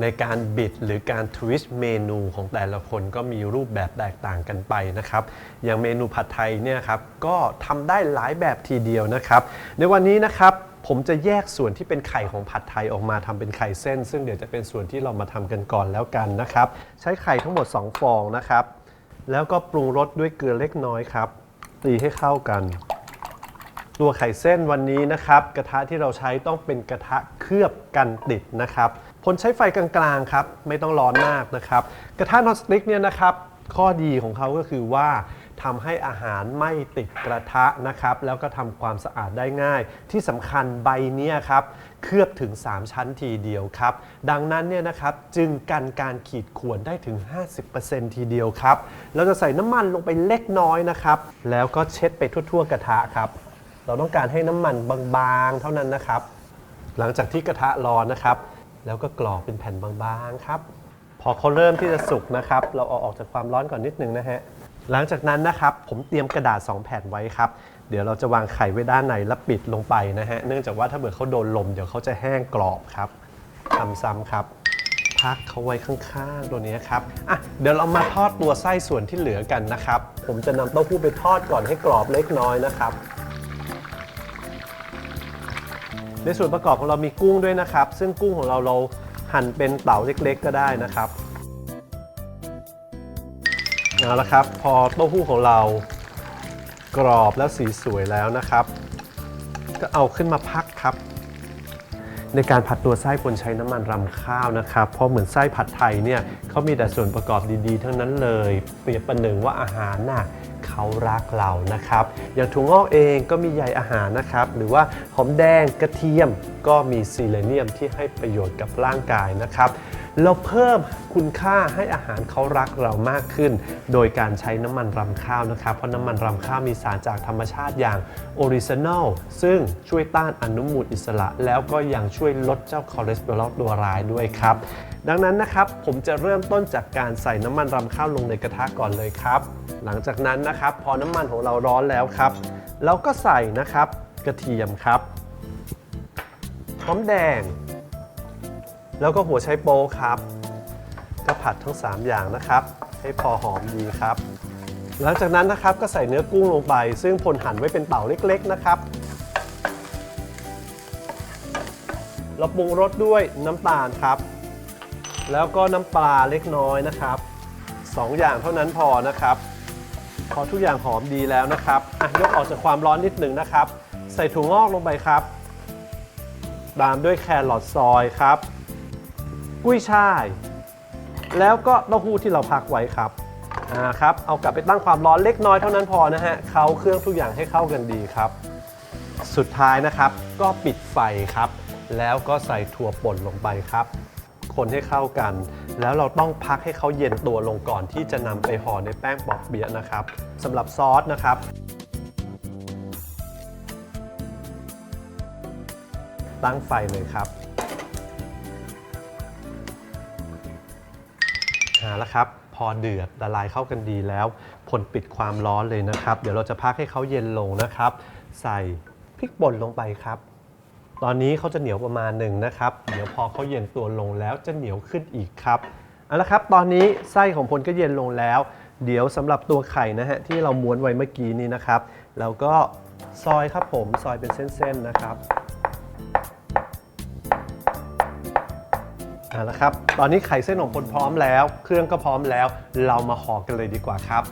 ในการบิดหรือการทวิสต์เมนูของแต่ละคนก็มีรูปแบบแตกต่างกันไปนะครับ อย่างเมนูผัดไทยเนี่ยครับก็ทำได้หลายแบบทีเดียวนะครับ ในวันนี้นะครับผมจะแยกส่วนที่เป็นไข่ของผัดไทยออกมาทำเป็นไข่เส้น ซึ่งเดี๋ยวจะเป็นส่วนที่เรามาทำกันก่อนแล้วกันนะครับ ใช้ไข่ทั้งหมด 2 ฟองนะครับ แล้วก็ปรุงรสด้วยเกลือเล็กน้อยครับตีให้เข้ากันตัวไข่เส้นวันนี้นะครับ กระทะที่เราใช้ต้องเป็นกระทะเคลือบกันติดนะครับ พลใช้ไฟกลางๆครับ ไม่ต้องร้อนมากนะครับ กระทะนอนสติ๊กเนี่ยนะครับ ข้อดีของเขาก็คือว่าทำให้อาหารไม่ติดกระทะนะครับ แล้วก็ทำความสะอาดได้ง่าย ที่สำคัญใบเนี้ครับ เคลือบถึง 3 ชั้นทีเดียวครับ ดังนั้นเนี่ยนะครับจึงกันการขีดข่วนได้ถึง 50%ทีเดียวครับ เราจะใส่น้ำมันลงไปเล็กน้อยนะครับ แล้วก็เช็ดไปทั่วๆกระทะครับ เราต้องการให้น้ำมันบางๆ เท่านั้นนะครับ หลังจากที่กระทะร้อนนะครับ แล้วก็กรอกเป็นแผ่นบางๆครับ พอเขาเริ่มที่จะสุกนะครับ เราเอาออกจากความร้อนก่อนนิดนึงนะฮะหลังจากนั้นนะครับ ผมเตรียมกระดาษ 2 แผ่นไว้ครับ เดี๋ยวเราจะวางไข่ไว้ด้านในแล้วปิดลงไปนะฮะเนื่องจากว่าถ้าเกิดเขาโดนลมเดี๋ยวเขาจะแห้งกรอบครับทำซ้ำครับพักเขาไว้ข้างๆตัวนี้ครับ อะ เดี๋ยวเรามาทอดตัวไส้ส่วนที่เหลือกันนะครับ ผมจะนำเต้าหู้ไปทอดก่อนให้กรอบเล็กน้อยนะครับ ในส่วนประกอบของเรามีกุ้งด้วยนะครับ ซึ่งกุ้งของเราเราหั่นเป็นเต๋าเล็กๆ ก็ได้นะครับเอาละครับ พอเต้าหู้ของเรากรอบแล้วสีสวยแล้วนะครับ ก็เอาขึ้นมาพักครับ ในการผัดตัวไส้ควรใช้น้ำมันรำข้าวนะครับ เพราะเหมือนไส้ผัดไทยเนี่ยเขามีแต่ส่วนประกอบดีๆ ทั้งนั้นเลย เปรียบประหนึ่งว่าอาหารน่ะ เขารักเรานะครับ อย่างถั่วงอกเองก็มีใยอาหารนะครับ หรือว่าหอมแดงกระเทียมก็มีซีเลเนียมที่ให้ประโยชน์กับร่างกายนะครับ เราเพิ่มคุณค่าให้อาหารเขารักเรามากขึ้น โดยการใช้น้ำมันรำข้าวนะครับ เพราะน้ำมันรำข้าวมีสารจากธรรมชาติอย่างออริจินอลซึ่งช่วยต้านอนุมูลอิสระ แล้วก็ยังช่วยลดเจ้าคอเลสเตอรอลตัวร้ายด้วยครับ ดังนั้นนะครับผมจะเริ่มต้นจากการใส่น้ำมันรำข้าวลงในกระทะก่อนเลยครับ หลังจากนั้นนะครับพอน้ำมันของเราร้อนแล้วครับ เราก็ใส่นะครับกระเทียมครับหอมแดง แล้วก็หัวไชโป๊ครับ ก็ผัดทั้ง 3 อย่างนะครับ ให้พอหอมดีครับ หลังจากนั้นนะครับก็ใส่เนื้อกุ้งลงไป ซึ่งพลหั่นไว้เป็นเต่าเล็กๆนะครับเราปรุงรสด้วยน้ำตาลครับ แล้วก็น้ำปลาเล็กน้อยนะครับสองอย่างเท่านั้นพอนะครับ พอทุกอย่างหอมดีแล้วนะครับอะยกออกจากความร้อนนิดหนึ่งนะครับ ใส่ถั่วงอกลงไปครับ ตามด้วยแครอทซอยครับ กุ้ยช่าย แล้วก็เต้าหู้ที่เราพักไว้ครับอ่าครับ เอากลับไปตั้งความร้อนเล็กน้อยเท่านั้นพอนะฮะเคล้าเครื่องทุกอย่างให้เข้ากันดีครับ สุดท้ายนะครับก็ปิดไฟครับ แล้วก็ใส่ถั่วป่นลงไปครับ คนให้เข้ากัน แล้วเราต้องพักให้เขาเย็นตัวลงก่อนที่จะนำไปห่อในแป้งปอกเปี๊ยะนะครับสำหรับซอสนะครับตั้งไฟเลยครับ เอาละครับ พอเดือดละลายเข้ากันดีแล้ว ผลปิดความร้อนเลยนะครับ เดี๋ยวเราจะพักให้เขาเย็นลงนะครับ ใส่พริกป่นลงไปครับ ตอนนี้เขาจะเหนียวประมาณหนึ่งนะครับ เดี๋ยวพอเขาเย็นตัวลงแล้วจะเหนียวขึ้นอีกครับเอาละครับ ตอนนี้ไส้ของพลก็เย็นลงแล้ว เดี๋ยวสำหรับตัวไข่นะฮะที่เราม้วนไว้เมื่อกี้นี้นะครับเราก็ซอยครับผมซอยเป็นเส้นๆนะครับ เอาละครับ ตอนนี้ไข่เส้นของพลพร้อมแล้ว เครื่องก็พร้อมแล้ว เรามาห่อกันเลยดีกว่าครับ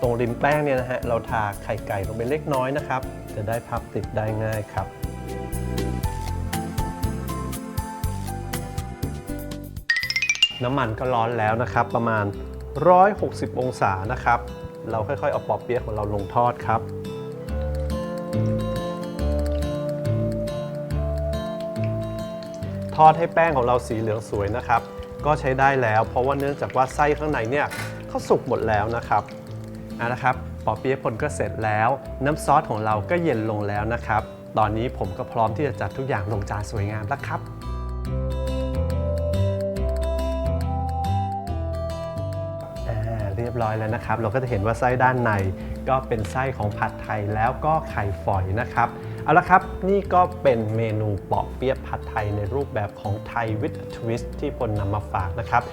ตรงริมแป้งเนี่ยนะฮะเราทาไข่ไก่ลงไปเล็กน้อยนะครับ จะได้พับติดได้ง่ายครับ น้ำมันก็ร้อนแล้วนะครับ ประมาณ 160 องศานะครับ เราค่อยๆเอาปอเปี๊ยะของเราลงทอดครับ ทอดให้แป้งของเราสีเหลืองสวยนะครับ ก็ใช้ได้แล้วเพราะว่าเนื่องจากว่าไส้ข้างในเนี่ยเขาสุกหมดแล้วนะครับเอาละครับปอเปี๊ยะปนก็เสร็จแล้ว น้ำซอสของเราก็เย็นลงแล้วนะครับ ตอนนี้ผมก็พร้อมที่จะจัดทุกอย่างลงจานสวยงามแล้วครับเรียบร้อยแล้วนะครับ เราก็จะเห็นว่าไส้ด้านใน ก็เป็นไส้ของผัดไทยแล้วก็ไข่ฝอยนะครับเอาละครับนี่ก็เป็นเมนูเปาะเปี๊ยะผัดไทยในรูปแบบของไทยวิดทวิสที่พลนำมาฝากนะครับ